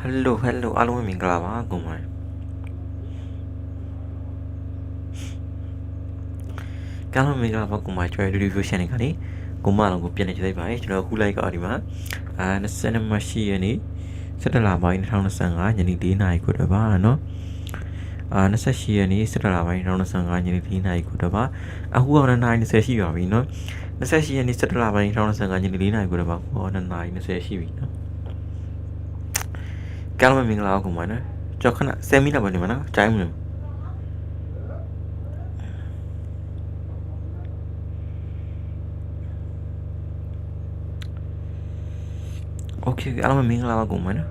ဟယ်လိုဟယ်လိုအားလုံးပဲမင်္ဂလာပါကိုမိုင်ကားလုံးမင်္ဂလာပါကိုမိုင်ကျွဲရီဗီယူရှင်တွေကလေကိုမအောင်ကိုပြန်နေကြိုက်ပါတယ်ကျွန်တော်ခုလိုက်ကဒီမှာအာ20မှရှိရနေ17လပိုင်း2025ညနေ4နာရီခွတ်တော့ပါနော်အာ28ရက်နေ့17လပိုင်း2025ညနေ4နာရီခွတ်တော့ပါအခုက9နာရီ20ရှိပါပြီနော်28ရက်နေ့17လပိုင်း2025ညနေ4နာရီခွတ်တော့ပါဟော9နာရီ20ရှိပြီနော် ကဲလို့မင်္ဂလာပါကိုမနော်ကြောက်ခဏ10မိနစ်ပါနေမနော်ကြိုင်းမလို့โอเคအားလုံးမင်္ဂလာပါကိုမနော်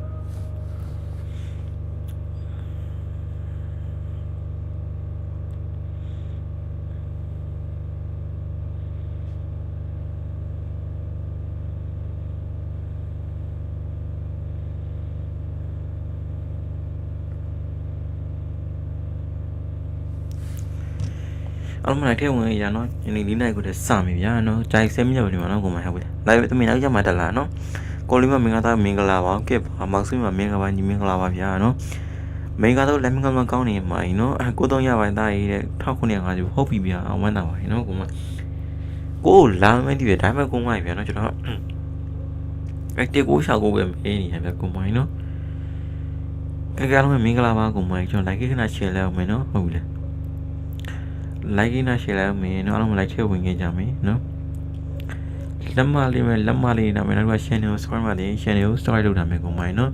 အားလုံးမလိုက်ထဲဝင်ရနော်ညနေ၄နာရီကိုတည်းစပြီဗျာနော်ကြိုက်10မိနစ်ပါနေမှာနော်ကိုမဟုတ်ဘူးလိုက်တမင်နောက်ကြမှာတက်လာနော်ကိုလေးမမင်္ဂလာမင်္ဂလာပါကဲပါမောက်ဆွေးမှာမင်္ဂလာပါညီမင်္ဂလာပါဗျာနော်မင်္ဂလာတော့လက်မကမကောင်းနေမှာနော်အဲကိုတော့ရပါသားရေးတဲ့1950ဟုတ်ပြီဗျာဝမ်းသာပါနော်ကိုမကိုလာမသိပဲဒါပေမဲ့ကိုမရဗျာနော်ကျွန်တော်အဲတေကိုရှာကိုပဲမေးနေရဗျာကိုမိုင်းနော်ကဲကဲလုံးမင်္ဂလာပါကိုမိုင်းကျွန်တော်လိုက်ခဏ share လိုက်အောင်မယ်နော်ဟုတ်ပြီလား like နဲ့ share လိုက်အောင်မယ်နော်အားလုံး like ထည့်ဝင်ခဲ့ကြမယ်နော်လက်မလေးမဲ့လက်မလေးနာမည်တော့ channel ကို subscribe ပါလေ channel ကို subscribe လုပ်တာမယ်ကိုမိုင်းနော်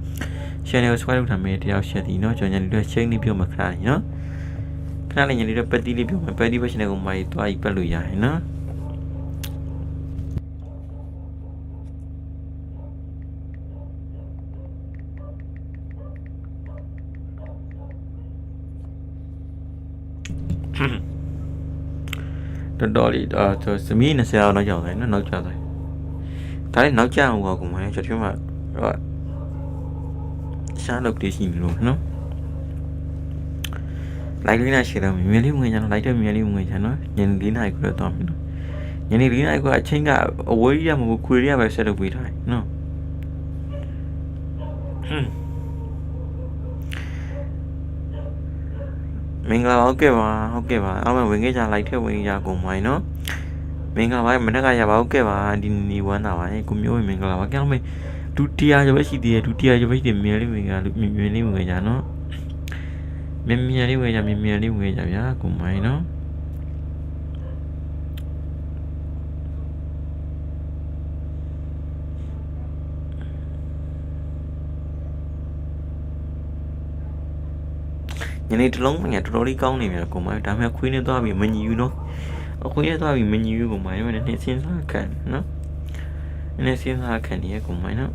channel ကို subscribe လုပ်တာမယ်တယောက် share ဒီနော်ကျွန်တော်ညနေတော့ chain လေးပြောမှာခဏလေးနော်ခဏလေးညနေတော့ petty လေးပြောမှာ petty ပဲ channel ကိုမိုင်းတွားပြီးပတ်လို့ရတယ်နော် တော်တော်လေးအာဆိုစမီး20အောင်နောက်ကြောင်တယ်နော်နောက်ကြောင်တယ်ဒါလည်းနောက်ကြောင်ဟောကောင်မလေးကျွန်တော်မှဟောရှားလုပ်တည်ရှိနေလို့နော်လိုက်လေးနဲ့ရှေ့တော့မြင်လေးဝင်ကြတော့လိုက်တဲ့မြင်လေးဝင်ကြနော်ညနေ၄နာရီကိုတော့မယ်နော်ညနေ၄နာရီကအချိန်ကအဝေးရမဟုတ်ခွေရပဲဆက်လုပ်ပေးထားတယ်နော်ဟွန်း မင်္ဂလာပါဟုတ်ကဲ့ပါဟုတ်ကဲ့ပါအားလုံးဝင်ခဲ့ကြလိုက်ထည့်ဝင်ကြကုန်ပါနော်မင်္ဂလာပါမနေ့ကရပါဟုတ်ကဲ့ပါဒီနေဝမ်းတာပါကိုမျိုးမင်္ဂလာပါကြောက်မေဒုတိယရပဲရှိသေးတယ်ဒုတိယရပဲရှိတယ်မြင်လေးဝင်ကြလို့မြင်လေးဝင်ကြနော်မြင်မြင်လေးဝင်ကြမြင်မြင်လေးဝင်ကြဗျာကိုမိုင်းနော် ညနေတလုံးမှတော်တော်လေးကောင်းနေပြီကိုမိုင်းဒါပေမဲ့ခွေးနေသွားပြီမညီဘူးနော်အခွေးရသွားပြီမညီဘူးကိုမိုင်းနဲ့နေစင်းစားခံနော်နေစင်းစားခံနေရကိုမိုင်းနော်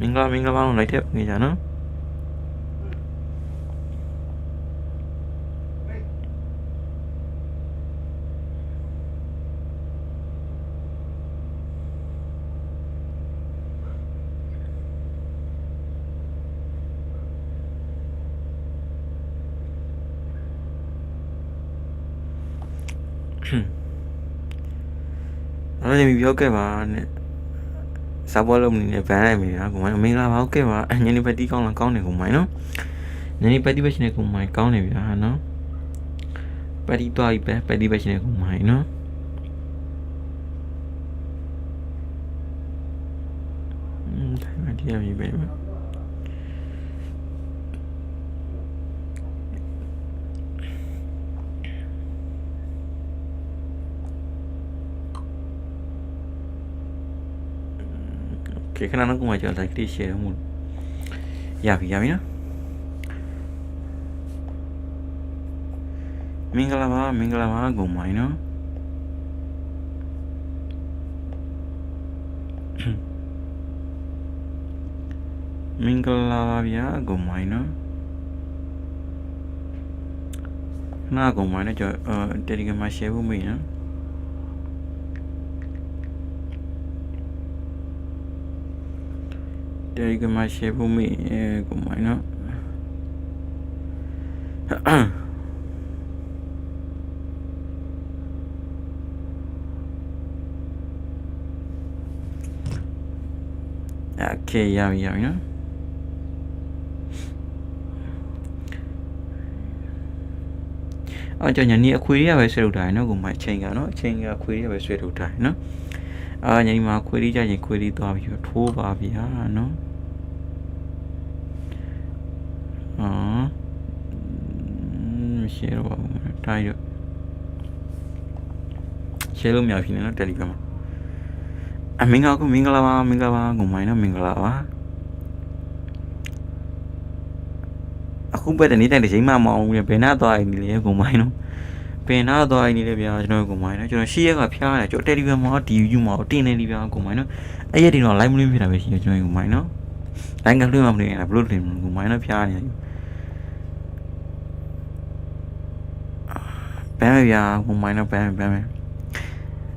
မင်္ဂလာမင်္ဂလာပါလို့လိုက်တဲ့နေကြနော် အဲ့ဒါမျိုးပြောခဲ့ပါနဲ့စားပွဲလုံးနေဗန်းလိုက်မိတာကိုမိုင်းမင်္ဂလာပါဟုတ်ကဲ့ပါညနေပတ်တီးကောင်းလားကောင်းတယ်ကိုမိုင်းနော်ညနေပတ်တီးပဲရှင်နေကိုမိုင်းကောင်းတယ်ဗျာနော်ပတ်တီးသွားပြီပဲပတ်တီးပဲရှင်နေကိုမိုင်းနော်อืมဒါမှတရားပြီပဲ ခဏနောက်ကိုမိုင်းကြောက် like လေး share မှုရပြီရပြီနော်မင်္ဂလာပါမင်္ဂလာပါကိုမိုင်းနော်မင်္ဂလာပါဗျာအကုန်မိုင်းနော်နာအကုန်မိုင်းနဲ့ကျွန်တော်တယ်လီဂရမ်မှာ share ဖို့မေးနော် Telegram မှာ share ဖို့မိအဲကိုမိုင်းနော်โอเคရပြီရပြီနော်အော်ကျွန်ညာနေအခွေတွေကပဲဆွဲထုတ်တာရယ်နော်ကိုမအချိန်ကနော်အချိန်ကအခွေတွေကပဲဆွဲထုတ်တာရယ်နော်အာညီမခွေလေးကြရင်ခွေလေးသွားပြီးထိုးပါဗျာနော် ရှယ်တော့ပါဘူးတိုင်းတော့ရှယ်လို့မရဖြစ်နေနော်တယ်လီဂရမ်မှာအမင်္ဂလာကိုမင်္ဂလာပါမင်္ဂလာပါကိုမိုင်နော်မင်္ဂလာပါအခုပဲတနေ့တိုင်းတစ်ချိန်မှမအောင်ဘူးလေဘယ်နာသွားနေလဲကိုမိုင်နော်ပင်နာသွားနေလေဗျာကျွန်တော်ကိုမိုင်နော်ကျွန်တော်ရှေ့ရက်ကဖျားတယ်ကျွန်တော်တယ်လီဂရမ်မှာဒီယူမှာတင်နေလီဗျာကိုမိုင်နော်အဲ့ရက်ဒီတော့ live မလို့ဖြစ်တာပဲရှိတယ်ကျွန်တော်ကိုမိုင်နော် live ကလွှင့်မှမလို့ရတာဘလို့တင်ကိုမိုင်နော်ဖျားနေတ ယ်ဘမ်းဗျာကိုမိုင်နော်ဘမ်းဘမ်း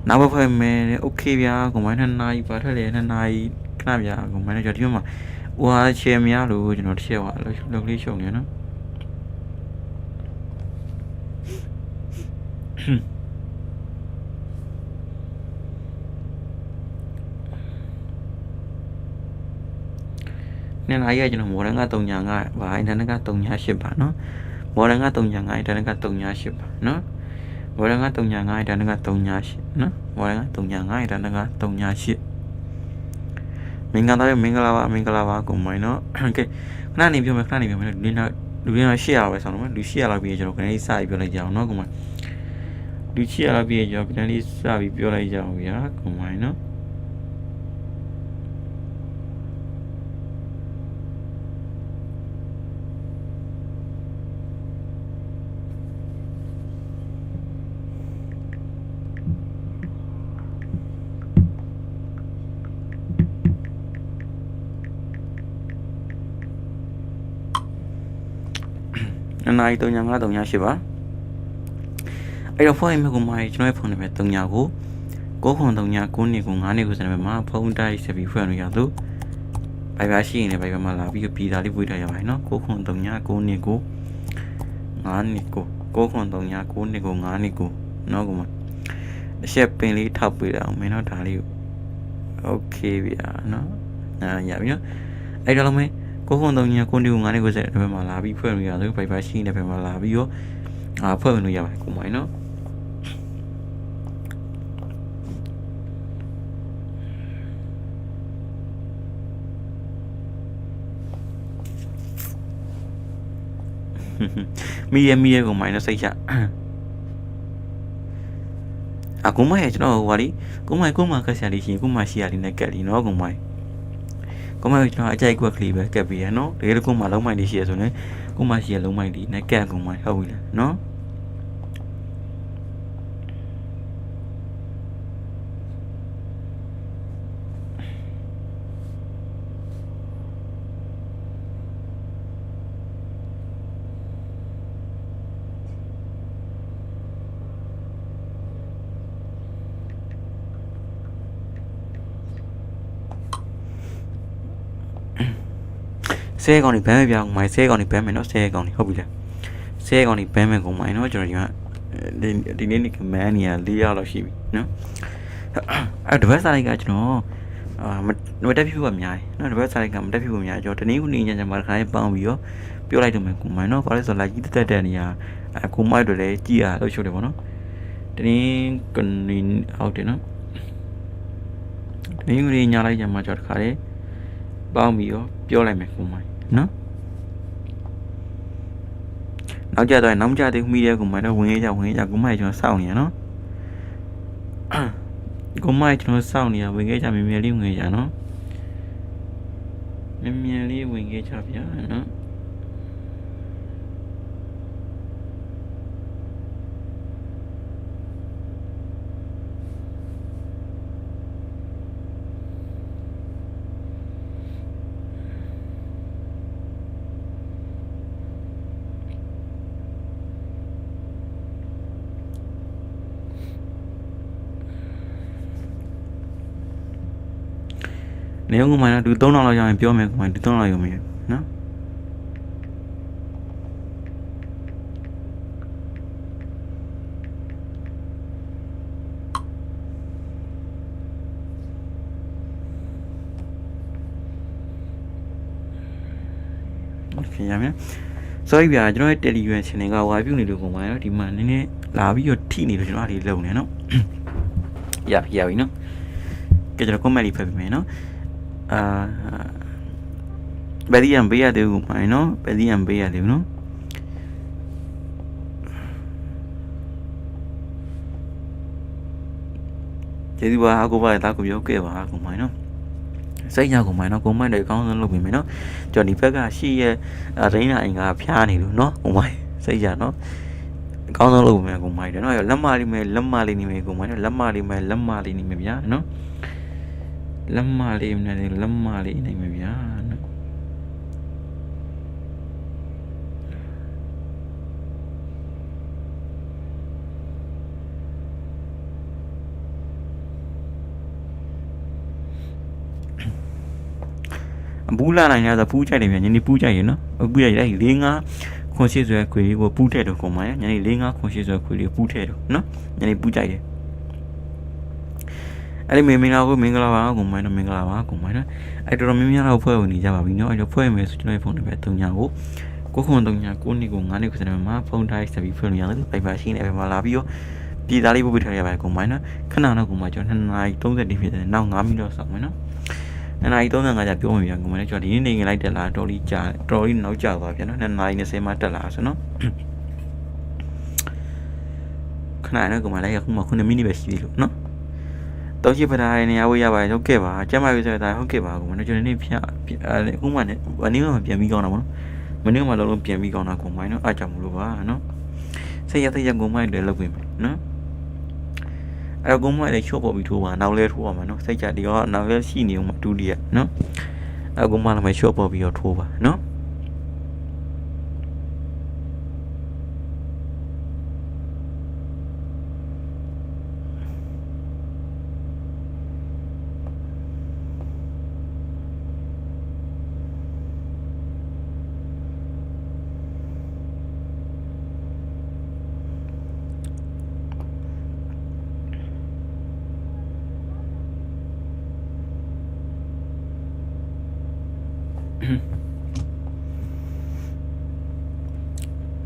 နောက်ဘက်ဖွဲ့မယ်โอเคဗျာကိုမိုင်နှစ်နာရီပါထွက်လေနှစ်နာရီခဏဗျာကိုမိုင်နော်ကျွန်တော်ဒီမှာဟိုဟာချေမရလို့ကျွန်တော်တစ်ချက်ဟိုလောက်ကလေးရှုံနေနော် နေ့နာရီကကျွန်တော်မော်ဒန်က395ပါအင်တာနက်က398ပါနော်မော်ဒန်က395အင်တာနက်က398ပါနော်မော်ဒန် က395အင်တာနက်က398နော်မော်ဒန်က395အင်တာနက်က398မင်္ဂလာပါမင်္ဂလာပါမင်္ဂလာပါကိုမိုင်းနော်โอเคခဏနေပြောမယ်ခဏနေပြောမယ်လူနောက်လူတွေတော့800ပဲဆောင်းတော့မယ်လူ800လောက်ပြီးကျွန်တော်ခဏလေးစပြီးပြောလိုက်ကြအောင်နော်ကိုမိုင်းလူ800လောက်ပြီးကျွန်တော်ခဏလေးစပြီးပြောလိုက်ကြအောင်ဗျာကိုမိုင်းနော် နှစ်နာရီ395 398ပါအဲ့တော့ဖုန်းအိမ်မကူမာကြီးကျွန်တော်ရဲ့ဖုန်းနံပါတ်3ကို993 9နေကို9နေကိုစနံပါတ်မှာဖုန်းတိုက်ဆက်ပြီးဖွင့်လို့ရသူဘိုင်ဘာရှိရင်လည်းဘိုင်ဘာမှာလာပြီးပြည်သားလေးပွေးထားရပါတယ်နော်993 9နေကို9နေကို993 9နေကို9နေကိုနော်ကောင်မအချက်ပင်လေးထောက်ပေးတာအောင်မင်းတို့ဒါလေးကိုโอเคဗျာနော်နားရပြီနော်အဲ့တော့လုံးမဲ ကိုခွန်တုံညာကိုနေကိုငါးနေကိုစတဲ့ဘက်မှာလာပြီးဖွဲ့လို့ရဆိုဘိုက်ဘရှိနေတဲ့ဘက်မှာလာပြီးတော့အာဖွဲ့လို့ရပါတယ်ကိုမိုင်းနော်မီရမီရကိုမိုင်းတော့စိတ်ချအကူမိုင်းကျွန်တော်ဟိုပါလीကိုမိုင်းကိုမကက်ဆာလေးရှိရင်ကိုမရှိရလေးနဲ့ကက်လीနော်ကိုမိုင်း ကိုမကျွန်တော်အကြိုက်ကွက်ကလေးပဲကက်ပြီးရနော်တကယ်လို့ကိုမလုံးမိုင်းလေးရှိရဆိုရင်ကိုမရှိရလုံးမိုင်းလေးနဲ့ကက်ကိုမိုင်းဟုတ်ပြီလားနော် ဆဲကောင်နေဘမ်းမပြောင်းမိုင်းဆဲကောင်နေဘမ်းမယ်နော်ဆဲကောင်နေဟုတ်ပြီလားဆဲကောင်နေဘမ်းမယ်ကောင်မိုင်းနော်ကျွန်တော်ဒီမှာဒီနေ့နေ့ကမန်နီယာ၄ရောက်လောက်ရှိပြီနော်အဲ့တပတ်စာလိုက်ကကျွန်တော်အာမတက်ဖြစ်ဖို့ကများတယ်နော်တပတ်စာလိုက်ကမတက်ဖြစ်ဖို့များကျွန်တော်တနေ့ခုနေညချင်မှာတစ်ခါလေးပေါင်းပြီးတော့ပြောလိုက်တော့မယ်ကိုမိုင်းနော်ဘာလဲဆိုတော့လိုက်ကြီးတက်တက်တဲ့နေရာအကိုမိုက်တို့လည်းကြည်ရလို့ရှုပ်တယ်ပေါ့နော်တနေ့ကနေဟုတ်တယ်နော်တနေ့ခုနေညလိုက်ချင်မှာကျွန်တော်တစ်ခါလေး ပေါင်းပြီးတော့ပြောလိုက်မယ်ကိုမိုင်းနော်နောက်ကြတော့နောက်ကြသေးမိတဲ့ကိုမိုင်းတော့ဝင်ရကြဝင်ရကြကိုမိုင်းကျွန်တော်စောင့်နေရနော်ကိုမိုင်းကျွန်တော်စောင့်နေရဝင်ခဲ့ကြမြင်မြင်လေးဝင်ခဲ့ကြနော်မြင်မြင်လေးဝင်ခဲ့ကြဗျာနော် ရုံးကမှနော်လူ3000လောက်ရအောင်ပြောမယ်ကမှလူ3000လောက်ရမယ်နော်ခင်ဗျာမြန် sorry ဗျာကျွန်တော်ရဲ့ Telegram channel ကဝါပြုနေလို့ပုံပါနော်ဒီမှာနည်းနည်းလာပြီးတော့ထိနေလို့ကျွန်တော်အားလေးလုံနေနော်ရပြီရပြီနော်ကဲကျွန်တော် comment လေးဖတ်ပေးမယ်နော် အာဘယ်ဒီယံပေးရသေးဘူးမိုင်းနော်ဘယ်ဒီယံပေးရသေးဘူးနော်ကျေးဇူးပါအကူပါတာကိုပြောခဲ့ပါအကူမိုင်းနော်စိတ်ညကုန်မိုင်းနော်ကွန်မန့်တွေအကောင်းဆုံးလုပ်ပေးမယ်နော်ကျွန်တော်ဒီဘက်ကရှိရဲ့ရင်းနာအင်ကဖျားနေလို့နော်ကွန်မိုင်းစိတ်ရနော်အကောင်းဆုံးလုပ်ပေးမယ်ကွန်မိုင်းတယ်နော်လက်မလေးမယ်လက်မလေးနေမယ်ကွန်မိုင်းနော်လက်မလေးမယ်လက်မလေးနေမယ်ဗျာနော် လက်မလေးနဲ့လက်မလေးနေမယ်ဗျာနော်ဘူးလာနိုင်ရဆိုပူးကြိုက်တယ်ဗျညနေပူးကြိုက်ရနော်ပူးကြိုက်တယ်၄၅ခွန်ရှိဆွဲခွေလေးကိုပူးတဲ့တော့ကွန်မိုင်းညနေ၄၅ခွန်ရှိဆွဲခွေလေးပူးတဲ့တော့နော်ညနေပူးကြိုက်တယ် အဲ့ဒီမင်္ဂလာကိုမင်္ဂလာပါကွန်မိုင်းတော့မင်္ဂလာပါကွန်မိုင်းနော်အဲ့တော်တော်များများတော့ဖွဲ့ဝင်နေကြပါပြီနော်အဲ့တော့ဖွဲ့မယ်ဆိုကျွန်တော်ဖုန်းနံပါတ်3ညာကိုကိုခွန်3ညာ9နှစ်ကို9နှစ်ကိုစနေမှာဖုန်းတိုင်းဆက်ပြီးဖွဲ့လို့ရတယ်ပိုက်ပါရှိနေပဲမှာလာပြီးတော့ပြည်သားလေးပို့ပေးထားရပါတယ်ကွန်မိုင်းနော်ခဏတော့ကွန်မိုင်းကျွန်တော်2နာရီ30တိဖြစ်တယ်နောက်9မိနစ်ဆောက်မယ်နော်2နာရီ35ကြာပြောမှပြန်ကွန်မိုင်းကျွန်တော်ဒီနေ့နေငလိုက်တက်လာတော်လေးကြာတော်လေးနောက်ကျသွားပြန်နော်2နာရီ20မှတက်လာဆိုနော်ခဏနဲ့ကွန်မိုင်းလိုက်ခုမှ9မိနစ်ပဲရှိသေးလို့နော် တော့ရှိပဒါရနေရဝေးရပါတယ်ဟုတ်ကဲ့ပါကျမရွေးဆိုတာဟုတ်ကဲ့ပါကွန်မိုင်းကျွန်တော်နေ့ဖျက်အခုမှနဲ့အနည်းမှပြန်ပြီးကောင်းတာပေါ့နော်မနေ့မှလုံးလုံးပြန်ပြီးကောင်းတာကွန်မိုင်းနော်အားကြောင့်မလို့ပါနော်စိတ်ရစိတ်ရကွန်မိုင်းတွေလောက်ပြင်မယ်နော်အဲ့တော့ကွန်မိုင်းလည်းချော့ပေါ်ပြီးထိုးပါနောက်လဲထိုးပါမယ်နော်စိတ်ကြဒီတော့နောက်လဲရှိနေအောင်ဒုတိယနော်အဲ့ကွန်မိုင်းလည်းချော့ပေါ်ပြီးတော့ထိုးပါနော်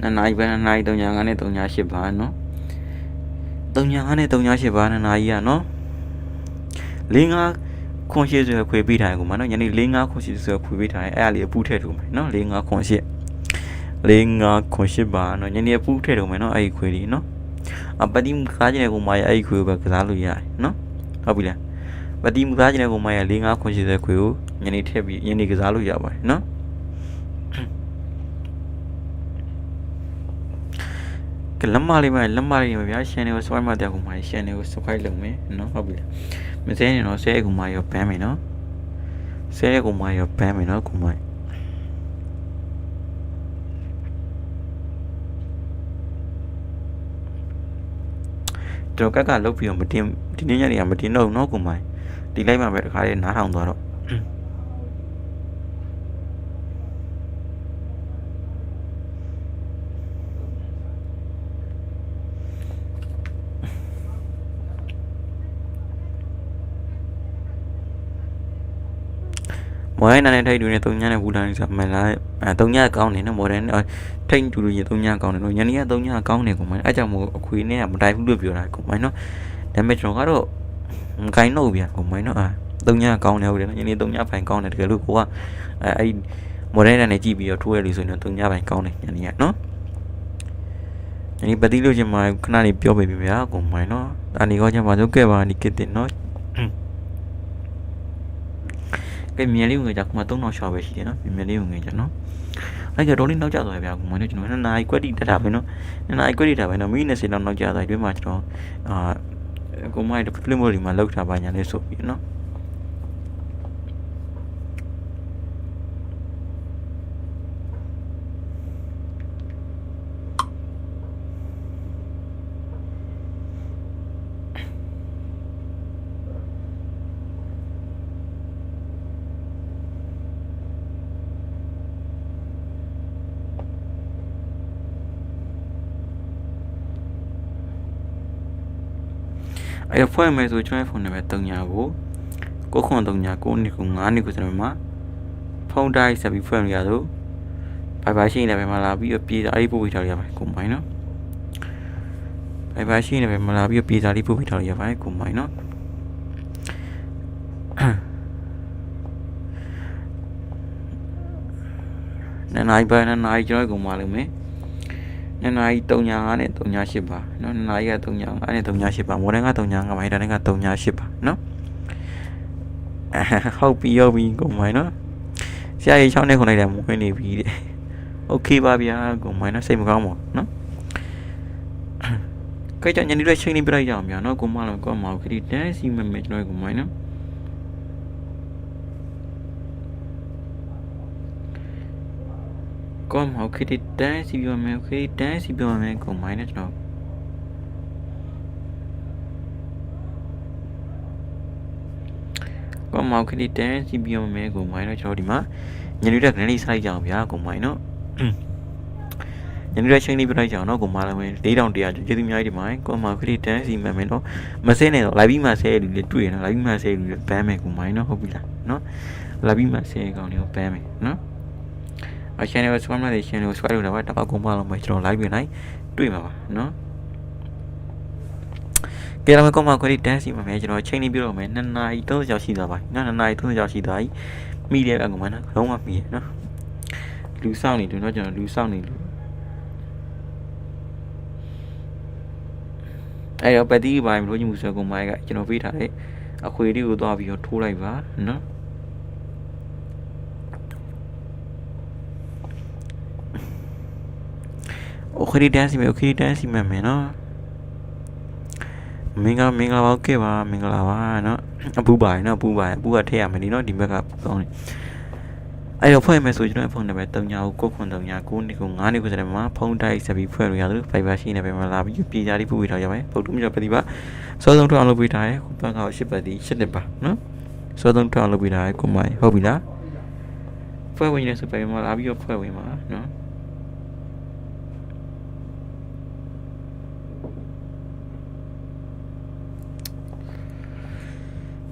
နှစ်နာရီပဲနှစ်နာရီ3ညာ9နဲ့3ညာ8ပါနော်3ညာ9နဲ့3ညာ8ပါနှစ်နာရီอ่ะနော်၄၅ခွန်ရှိဆွဲခွေပေးထားတယ်ကွာနော်ညနေ၄၅ခွန်ရှိဆွဲခွေပေးထားတယ်အဲ့ဒါလေးအပူထည့်ထုတ်မယ်နော်၄၅ခွန်ရှိ၄၅ခွန်ရှိပါနော်ညနေအပူထည့်ထုတ်မယ်နော်အဲ့ဒီခွေလေးနော်အပတိမကားကျင်တဲ့ကောင်မရဲ့အဲ့ဒီခွေကိုပဲကစားလို့ရတယ်နော်ဟုတ်ပြီလားပတိမကားကျင်တဲ့ကောင်မရဲ့၄၅ခွန်ရှိဆွဲခွေကိုညနေထည့်ပြီးညနေကစားလို့ရပါတယ်နော် ကလမ်းမလေးမလမ်းမလေးမဗျာရှန်နေကို swipe မှတက်ကူမှာရှန်နေကို swipe လုပ်မယ်နော်ဟုတ်ပြီလားမစဲနေတော့ဆဲကူမှာရောပန်းမယ်နော်ဆဲကူမှာရောပန်းမယ်နော်ကူမတော့ကက်ကလုတ်ပြီးတော့မတင်ဒီနေ့ညနေကမတင်တော့ဘူးနော်ကူမိုင်ဒီလိုက်မှပဲတခါလေးနားထောင်သွားတော့ မော်ဒန်နဲ့ထိတ်တူနဲ့တုံညနဲ့ဘူးလာနေဆိုမှလာအဲတုံညကောင်းနေနော်မော်ဒန်ထိတ်တူတူရေတုံညကောင်းနေနော်ညနေကတုံညကောင်းနေကုန်မအဲကြောင့်မို့အခွေနဲ့ကမတိုင်ဘူးလို့ပြောတာကုန်မနော်ဒါပေမဲ့ကျွန်တော်ကတော့မကိုင်းတော့ဗျာကုန်မနော်အာတုံညကောင်းနေဟုတ်တယ်နော်ညနေတုံညဖိုင်ကောင်းတယ်တကယ်လို့ကိုကအဲအဲ့မော်ဒန်နဲ့ ကြည့်ပြီးတော့ထိုးရလို့ဆိုရင်တုံညဖိုင်ကောင်းတယ်ညနေကနော်ညနေပတိလို့ချင်းမှခဏလေးပြောပေးပြီဗျာကုန်မနော်ဒါနေကောချင်းပါတော့ကဲပါဒီကစ်တင်နော်ကဲမြန်လေးဝင်ကြခုမှ3000ရှော့ပဲရှိတယ်နော်မြန်လေးဝင်ကြနော်အဲ့ကတော့လေးနောက်ကျသွားပြီဗျာခုမှလည်းကျွန်တော်နှစ်နာရီကွက်တီတက်တာပဲနော်နှစ်နာရီကွက်တီတက်ပဲနော်မိနစ်20လောက်နောက်ကျသွားပြီဒီမှာကျွန်တော်အာကိုမိုက်ဖလင်မိုလီမှာလောက်ထားပါညာလေးဆိုပြီးနော် အဲ့ဖွဲ့မယ်ဆိုကျွန်တော်ဖုန်းနံပါတ်3ညာကိုကိုခွန်3ညာ9နှစ်ကို9နှစ်ကိုစနမှာဖုန်းတိုင်းဆက်ပြီးဖွဲ့လို့ရတော့ဘိုင်ဘိုင်ရှိနေပဲမလာပြီးတော့ပြေးတာလေးပို့ပြီးထားရပါတယ်ကိုမိုင်းနော်ဘိုင်ဘိုင်ရှိနေပဲမလာပြီးတော့ပြေးတာလေးပို့ပြီးထားရပါတယ်ကိုမိုင်းနော်နှစ်နာရီပဲနှစ်နာရီကျွန်တော်ကိုမလာလို့မယ် နှစ်နာရီ3.5နဲ့3.8ပါနော်နှစ်နာရီက3.5နဲ့3.8ပါမော်ဒန်က3.5မိုင်းတန်က3.8ပါနော်ဟုတ်ပြီဟုတ်ပြီကိုမိုင်းနော်ဆရာကြီး6နဲ့ခုလိုက်တယ်မဝင်နေပြီတဲ့ โอเคပါဗျာကိုမိုင်းနော်စိတ်မကောင်းပါဘူးနော်ကြိုက်ကြညနေတော့ချိန်နေပြလိုက်ကြအောင်ဗျာနော်ကိုမလောကိုမောင်ခရီတန်းစီမမယ်ကျွန်တော်ကိုမိုင်းနော် ကိုမောင်ခရီတန်းစီပြောမယ်ခရီတန်းစီပြောမယ်ကိုမိုင်းနော်ကျွန်တော်ကိုမောင်ခရီတန်းစီပြောမယ်ကိုမိုင်းနော်ကျွန်တော်ဒီမှာညနေတော့ခဏလေးစားလိုက်ကြအောင်ဗျာကိုမိုင်းနော်ညနေရက်ချင်းလေးပြလိုက်ကြအောင်နော်ကိုမလာမင်း4100ကျေးဇူးအများကြီးတင်ပါတယ်ကိုမခရစ်တန်စီမန်မင်းတော့မစဲနဲ့တော့ live ပြီးမှဆဲလူလေးတွေ့ရနော် live ပြီးမှဆဲလူလေးဘမ်းမယ်ကိုမိုင်းနော်ဟုတ်ပြီလားနော် live ပြီးမှဆဲကောင်လေးကိုဘမ်းမယ်နော်အ channel ကို subscribe လုပ်တဲ့ channel ကို subscribe လုပ်တာပါတော့ကိုမလာမင်းကျွန်တော် live ပြင်လိုက်တွေ့မှာပါနော်ကဲတော့ကိုမခရစ်တန်စီမန်မင်းကျွန်တော်ချိန်လေးပြတော့မယ်2နာရီ30ကျော်ရှိသွားပါနော်2နာရီ30ကျော်ရှိသွားပြီမိတဲ့ကကောင်မနော်လုံးဝမိရနော်လူဆောင်နေတယ်နော်ကျွန်တော်လူဆောင်နေလို့အဲ့တော့ပတိဘိုင်မလို့ညမှုဆွဲကုန်မိုင်းကကျွန်တော်ပေးထားတဲ့အခွေလေးကိုသွားပြီးတော့ထိုးလိုက်ပါနော် โอเคတန်းစီမယ်โอเคတန်းစီမယ်မယ်နော်မင်္ဂလာမင်္ဂလာပါခဲ့ပါမင်္ဂလာပါနော်အပူပါနော်အပူပါအပူကထည့်ရမယ်ဒီနော်ဒီဘက်ကပူကောင်းတယ်အဲ့တော့ဖွဲ့မယ်ဆိုကျွန်တော်ဖုန်းနံပါတ်399339နေကို9နေကိုစတယ်မှာဖုန်းတိုက်ဆက်ပြီးဖွဲ့လို့ရတယ် Viber ရှိနေပဲမလာပြီးပြည်ကြလေးပို့ပေးထားရမယ်ပုတ်တုမြတ်ပတိပါစောဆုံးထွက်အောင်လုပ်ပေးထားရခုဘက်ကရှစ်ပတ်တီရှစ်နှစ်ပါနော်စောဆုံးထွက်အောင်လုပ်ပေးထားရကိုမိုင်းဟုတ်ပြီလားဖွဲ့ဝင်နေဆိုပဲမလာပြီးတော့ဖွဲ့ဝင်ပါနော်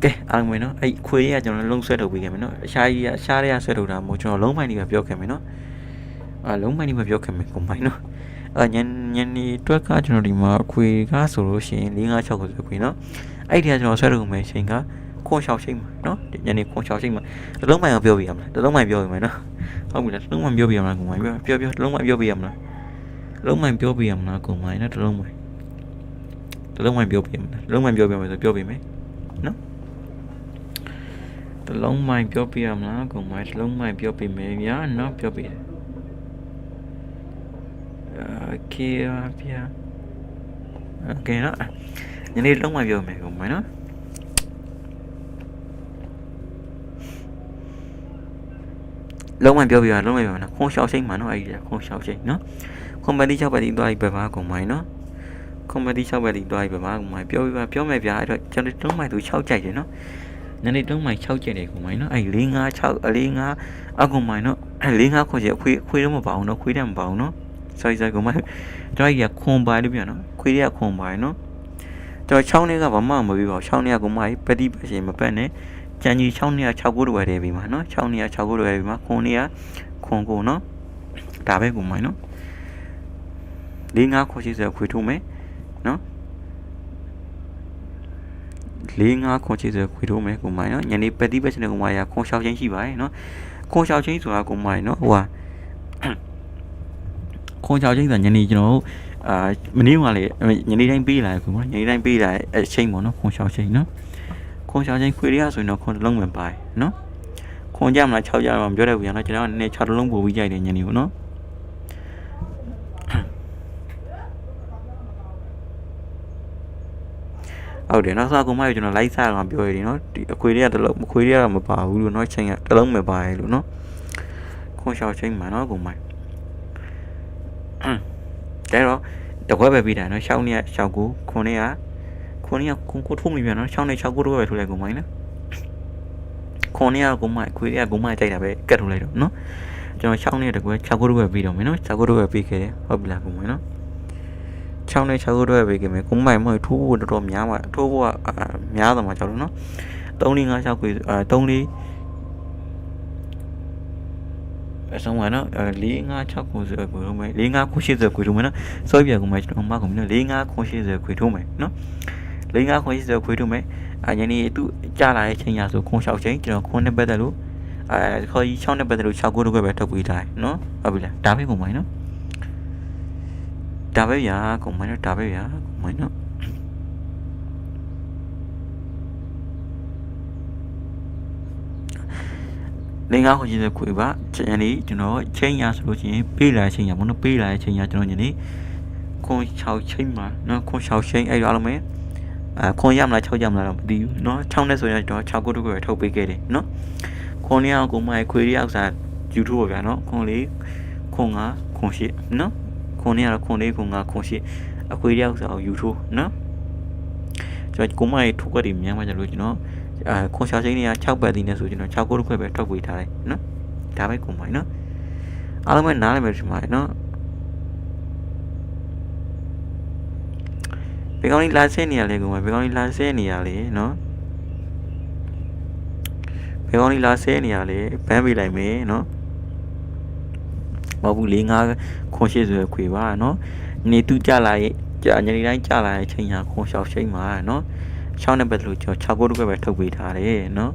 ကဲအားလုံးပဲနော်အဲ့ခွေးရကျွန်တော်လုံးဆွဲထုတ်ပေးခဲ့မယ်နော်အရှားကြီးကအရှားတွေကဆွဲထုတ်တာမို့ကျွန်တော်လုံးမိုင်းတွေကပြောခဲ့မယ်နော်အာလုံးမိုင်းတွေကပြောခဲ့မယ်ကိုမိုင်းနော်အာညညနေတွက်ကကျွန်တော်ဒီမှာခွေကဆိုလို့ရှိရင်4 5 6ကိုဆွဲခွေနော်အဲ့ဒီကကျွန်တော်ဆွဲထုတ်မယ်ချိန်ကခွန်ရှောက်ချိန်မှာနော်ညနေခွန်ရှောက်ချိန်မှာတလုံးမိုင်းကိုပြောပြရမလားတလုံးမိုင်းပြောပြမယ်နော်ဟုတ်ပြီလားတလုံးမိုင်းပြောပြရမလားကိုမိုင်းပြောပြောပြောတလုံးမိုင်းပြောပြရမလားတလုံးမိုင်းပြောပြရမလားကိုမိုင်းနော်တလုံးမိုင်းတလုံးမိုင်းပြောပြရမလားတလုံးမိုင်းပြောပြမယ်ဆိုပြောပြမယ်နော် တလုံးမိုင်ပြောပြရမလားကိုမိုင်တလုံးမိုင်ပြောပြမယ်ဗျာနော်ပြောပြတယ်โอเคပါဗျာโอเคနော်ညနေလုံးမိုင်ပြောမယ်ကိုမိုင်နော်လုံးမိုင်ပြောပြရလုံးမိုင်ပြောမယ်နော်ခွန်ရှောက်ချိန်မှာနော်အဲ့ဒီခွန်ရှောက်ချိန်နော်ကွန်ပဏီ6ပတ်တီသွားပြီပဲပါကိုမိုင်နော်ကွန်ပဏီ6ပတ်တီသွားပြီပဲပါကိုမိုင်ပြောပြပါပြောမယ်ဗျာအဲ့တော့ကျွန်တော်လုံးမိုင်သူ6ကြိုက်တယ်နော် ညနေတုံးမိုင်6ကျက်တယ်ကိုမိုင်နော်အဲ့4 5 6အလေး5အကုံမိုင်နော်အဲ့4 5ခွန်ကျက်ခွေးခွေးတော့မပါအောင်နော်ခွေးတယ်မပါအောင်နော် sorry sorry ကိုမိုင်တော့ရခွန်ပိုင်လို့ပြန်နော်ခွေးရခွန်ပိုင်နော်တော့6နှစ်ကဘာမှမပြီးပါဘူး6နှစ်ကကိုမိုင်ပတိပရှင်မပတ်နဲ့ကြံကြီး6နှစ်က6ကိုတဝယ်တယ်ပြီးမှာနော်6နှစ်က6ကိုတဝယ်ပြီးမှာခွန်နှစ်ကခွန်ကိုနော်ဒါပဲကိုမိုင်နော်4 5ခွန်ရှိဆိုခွေးထိုးမယ်နော် ၄၅ခွန်ချီဆိုခွေထိုးမယ်ကိုမိုင်းနော်ညနေပတိဘက်ချင်တဲ့ကိုမိုင်းရခွန်လျှောက်ချင်းရှိပါတယ်နော်ခွန်လျှောက်ချင်းဆိုတာကိုမိုင်းနော်ဟိုဟာခွန်လျှောက်ချင်းဆိုတာညနေကျွန်တော်တို့အာမနေ့ကလေညနေတိုင်းပေးလာတယ်ကိုမိုင်းညနေတိုင်းပေးလာတဲ့အချိန်ပေါ့နော်ခွန်လျှောက်ချင်းနော်ခွန်လျှောက်ချင်းခွေရဆိုရင်တော့ခွန်တစ်လုံးပဲပါတယ်နော်ခွန်ကြမလား6ကြမှာပြောတဲ့ဘူးရနော်ကျွန်တော်ကနည်းနည်း6တစ်လုံးပို့ပြီးကြိုက်တယ်ညနေကိုနော် ဟုတ်တယ်နောက်စားကောင်မရကျွန်တော်လိုက်စားကောင်ပြောရည်နော်ဒီအခွေတွေကတလုံးအခွေတွေကမပါဘူးလို့နော်ချိန်ကတလုံးမပါရဲ့လို့နော်ခွန်ရှောက်ချိန်မှာနော်ကောင်မတဲတော့တခွဲပဲပြီးတာနော်ရှောက်နေရရှောက်ကိုခွန်နေရခွန်နေရခွန်ကိုထုံးနေပြန်နော်ရှောက်နေ6ကိုတော့ပဲထိုးလိုက်ကောင်မနော်ခွန်နေရကောင်မခွေတွေကကောင်မကြိုက်တာပဲကတ်ထိုးလိုက်တော့နော်ကျွန်တော်ရှောက်နေတကွဲ6ကိုတော့ပဲပြီးတော့မယ်နော်6ကိုတော့ပဲပြီးခဲ့တယ်ဟုတ်ပြီလားကောင်မနော် 6နဲ့6ကိုတော့ပဲခင်ဗျကုန်းမိုင်မဟုတ်ထိုးဖို့တော်တော်များမှာထိုးဖို့ကများတယ်မှာကြောက်လို့နော်3 4 5 6ကိုအဲ3 4အဆုံးပါနော်4 5 6ခုဆိုခွေထုံးမယ်4 5ခု8ဆိုခွေထုံးမယ်နော်စောပြကူမယ်ကျွန်တော်မှကုန်ပြီနော်4 5ခု8ဆိုခွေထုံးမယ်နော်4 5ခု8ဆိုခွေထုံးမယ်အညနေသူကြာလာတဲ့ချိန်ရဆိုခွန်6ချိန်ကျွန်တော်ခွန်နဲ့ပတ်သက်လို့အဲခေါ်ကြီး6နဲ့ပတ်သက်လို့6ခုတော့ပဲထုတ်ပေးထားတယ်နော်ဟုတ်ပြီလားဒါပဲကုန်ပါနော် ဒါပဲဗျာကုန်ပါနော်ဒါပဲဗျာကုန်ပါနော်လင်္ကာခွန်ကြီးတဲ့ခွေပါချိန်နေကျွန်တော်ချိန်ရဆိုလို့ရှိရင်ပေးလာချိန်ရမနော်ပေးလာတဲ့ချိန်ရကျွန်တော်ညနေခွန်6ချိန်မှာနော်ခွန်6ချိန်အဲ့လိုအားလုံးပဲအဲခွန်ရမလား6ရမလားတော့မသိဘူးနော်6နဲ့ဆိုရင်ကျွန်တော်6ခုတခုပဲထုတ်ပေးခဲ့တယ်နော်ခွန်လေးအောင်ကိုမိုင်ခွေလေးအောက်စားယူထိုးပါဗျာနော်ခွန်လေးခွန်5ခွန်8နော် ခွန်လေးကတော့ခွန်လေးခွန်5ခွန်8အခွေလေးအောက်စားယူထိုးနော်ကျွန်တော်ကိုမိုင်ထုတ်ွက်တွေမြန်မှကြလို့ကျွန်တော်အဲခွန်ရှာချင်းတွေက6ပတ်တည်နေဆိုကျွန်တော်6ခုတစ်ခွဲပဲထုတ်ပေးထားတယ်နော်ဒါပဲကုန်ပါနော်အားလုံးပဲနားလည်မယ်ဒီမှာနော်ဘေကောင်းလေးလာဆဲနေရလေကုန်ပါဘေကောင်းလေးလာဆဲနေရလေနော်ဘေကောင်းလေးလာဆဲနေရလေဘန်းပေးလိုက်မယ်နော် မဟုတ်ဘူး၄၅ခွန်ရှိဆိုခွေပါနော်နေသူကြလာရဲ့ကြာညနေတိုင်းကြလာရဲ့ချိန်ဟာခွန်လျှောက်ရှိမှာနော်6နံပါတ်လို့ကျွန်တော်6ခုတစ်ခွက်ပဲထုတ်ပေးထားတယ်နော်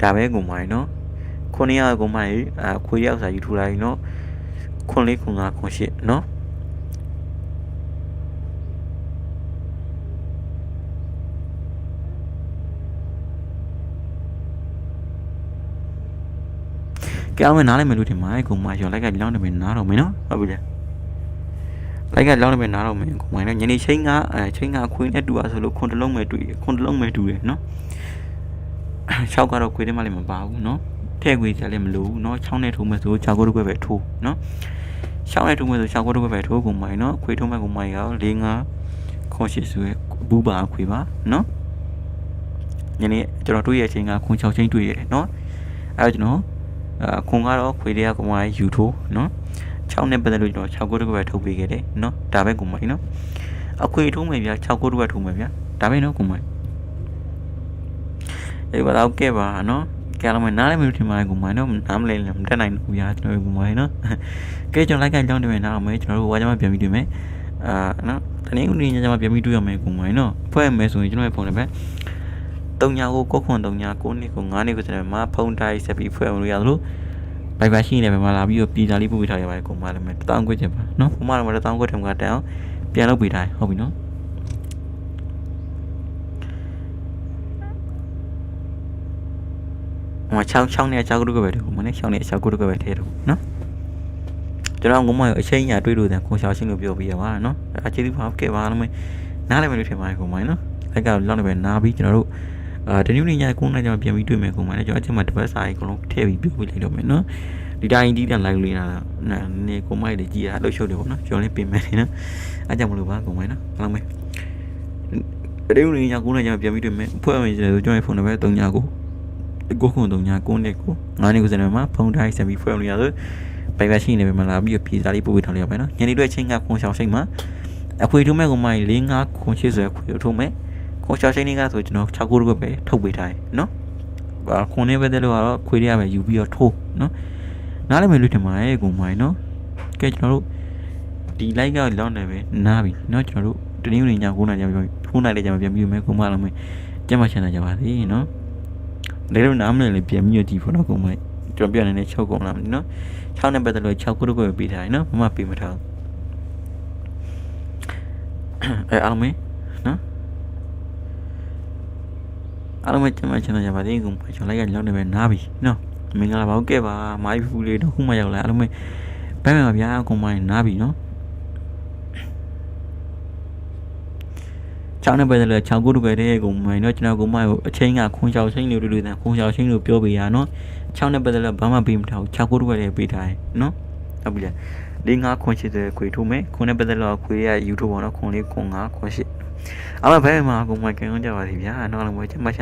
ဒါပဲကုန်ပါရင်နော်900ကုန်ပါရင်အခွေရောက်စာယူထူလိုက်နော်ခွန်လေးခွန်ငါခွန်ရှိနော် ကဲအောင်နားလိုက်မယ်လို့ထင်ပါတယ်ကိုမရော်လိုက်ကလောင်းနေမယ်နားတော့မယ်နော်ဟုတ်ပြီလားလိုက်ကလောင်းနေမယ်နားတော့မယ်ကိုမနော်ညနေချိန်ကအဲချိန်ကခွင်းနဲ့တူပါဆိုလို့ခွန်တလုံးပဲတွေ့ခွန်တလုံးပဲတူတယ်နော်6ကတော့ခွေးထဲမှလည်းမပါဘူးနော်ထည့်ခွေးကြလည်းမလိုဘူးနော်6နဲ့ထိုးမယ်ဆို6ကိုတစ်ခွက်ပဲထိုးနော်6နဲ့ထိုးမယ်ဆို6ကိုတစ်ခွက်ပဲထိုးကိုမနော်ခွေးထိုးမယ်ကိုမရော4 5ခွန်ရှိဆိုရဘူးပါခွေးပါနော်ညနေကျွန်တော်တွေ့ရတဲ့အချိန်ကခွန်6ချိန်တွေ့ရတယ်နော်အဲကျွန်တော် အခွန်ကတော့ခွေတွေကကိုမလေးယူထိုးနော်6နဲ့ပတ်သက်လို့ကျွန်တော်6ကိုတစ်ခုပဲထုတ်ပေးခဲ့တယ်နော်ဒါပဲကိုမလေးနော်အခွေထိုးမယ်ဗျာ6ကိုတစ်ခုပဲထိုးမယ်ဗျာဒါပဲနော်ကိုမလေးအေးဘာတော့ကဲပါနော်ကဲလာမယ်နားလည်းမလို့ထင်ပါတယ်ကိုမလေးနော်နားမလဲလည်းမတက်နိုင်ဘူးဗျာကျွန်တော်ကိုမလေးနော်ကဲကျွန်တော် like အကြောင်းတင်မယ်နားမယ်ကျွန်တော်တို့ဝါကြမှာပြန်ပြီးတွေ့မယ်အာနော်တနင်္ဂနွေညကျမှပြန်ပြီးတွေ့ရမယ်ကိုမလေးနော်ဖွဲ့မယ်ဆိုရင်ကျွန်တော်ရဲ့ဖုန်းနံပါတ်09 39ကို9ခွန်39 9နှစ်ကို9နှစ်ကိုဆိုတဲ့မှာဖုန်တိုင်းဆက်ပြီးဖွဲ့အောင်လို့ရသလိုဘိုင်ဘာရှိနေတယ်မှာလာပြီးတော့ပြည်သားလေးပို့ပေးထားရပါတယ်ကိုမလည်းမယ်တောင်းခွင့်ချင်ပါနော်ကိုမလည်းမယ်တောင်းခွင့်ထင်ကတန်အောင်ပြန်လုပ်ပေးထားဟုတ်ပြီနော်ဟိုချောင်းချောင်းနဲ့ချောင်းကုတ်ကပဲတူဟိုမနဲ့ချောင်းနဲ့ချောင်းကုတ်ကပဲထဲတော့နော်ကျွန်တော်ငုံမရအချိန်ညာတွေ့လို့တန်ကိုရှောင်းရှင်းလို့ပြောပြရပါနော်အခြေသေးပါခဲ့ပါလို့မနားလည်းမလို့ထင်ပါတယ်ကိုမိုင်းနော်အဲ့ကလောက်နေပဲနားပြီးကျွန်တော်တို့ အာဒီနေ့နေ့ညခုနကကျွန်တော်ပြန်ပြီးတွေ့မယ်ခုမှလည်းကျွန်တော်အချက်မှာတစ်ပတ်စာရေးအကုန်လုံးထည့်ပြီးပြုတ်ပြီးလိုက်တော့မယ်နော်ဒီတိုင်းဒီတန် live လေးနာနာနေကိုမိုက်တွေကြည်ရလှုပ်ရှုပ်တယ်ပေါ့နော်ကျွန်တော်လည်းပြင်မယ်နော်အားကြောင့်မလို့ပါကိုမိုက်နော်အားလုံးပဲဒီနေ့နေ့ညခုနကကျွန်တော်ပြန်ပြီးတွေ့မယ်ဖွဲ့ဝင်ကျွန်တော်ရဲ့ဖုန်းနံပါတ်39ကိုကိုခွန်တုံညာကိုနဲ့ကိုငါးနေကိုစနေမှာဖုန်းတိုင်းဆက်ပြီးဖွဲ့လို့ရဆိုပိုင်ပါရှိနေပြီမလားပြီးပြေစာလေးပို့ပေးထားလိုက်ရမယ်နော်ညနေတွေ့ချင်းကခွန်ဆောင်စိတ်မှာအခွေထုံးမဲ့ကောင်မကြီး၄၅ခွန်ရှိဆွဲခွေထုံးမဲ့ ခွန်ရှောင်းရှိတ်နေကဆိုကျွန်တော်6ခုတခုပဲထုတ်ပေးထားတယ်နော်ဘာခွန်နေပဲတဲ့လို့ကတော့ခွေတွေကပဲယူပြီးတော့ထိုးနော်နားလည်းမလို့ထင်ပါတယ်ကိုမိုင်းနော်ကဲကျွန်တော်တို့ဒီ like ကလောက်နေပဲနားပြီနော်ကျွန်တော်တို့တနင်္ဂနွေည9နာရီပြန်9နာရီကြာပြန်ပြီးမယ်ကိုမလုံးမယ်ကျမချန်တာကြပါစေနော်လေတော့နားမလဲလေပြန်ပြီးကြည့်ဖို့နော်ကိုမိုင်းကျွန်တော်ပြန်နေနေ6ကုန်လာမနော်6နဲ့ပတ်သက်လို့6ခုတခုပဲပြီးထားတယ်နော်မမပေးမထားအဲအားလုံး အားလုံးပဲကျမချင်တော့ရပါတယ်ကုန်ပါကျွန်တော်လိုက်ကလောက်နေပဲနားပြီနော်မင်္ဂလာပါဟုတ်ကဲ့ပါမိုင်းဖူလေးတော့ခုမှရောက်လာအားလုံးပဲဘယ်မှာပါဗျာကုန်ပါနားပြီနော်ချောင်းနဲ့ပဲလေချောင်းကိုတူပဲတဲ့ကုန်မိုင်းတော့ကျွန်တော်ကုန်မိုင်းကိုအချင်းကခွန်ချောင်းချင်းလို့လို့တန်ခွန်ချောင်းချင်းလို့ပြောပေးရနော်ချောင်းနဲ့ပဲလေဘာမှပေးမထားဘူးချောင်းကိုတူပဲလေပေးထားတယ်နော်ဟုတ်ပြီလား၄၅ခွန်80ခွေထိုးမယ်ခွန်နဲ့ပဲလေခွေရ YouTube ပေါ့နော်ခွန်လေးခွန်5ခွန်8 Alabama, con Michael Jackson, boliviano, mau muchacha más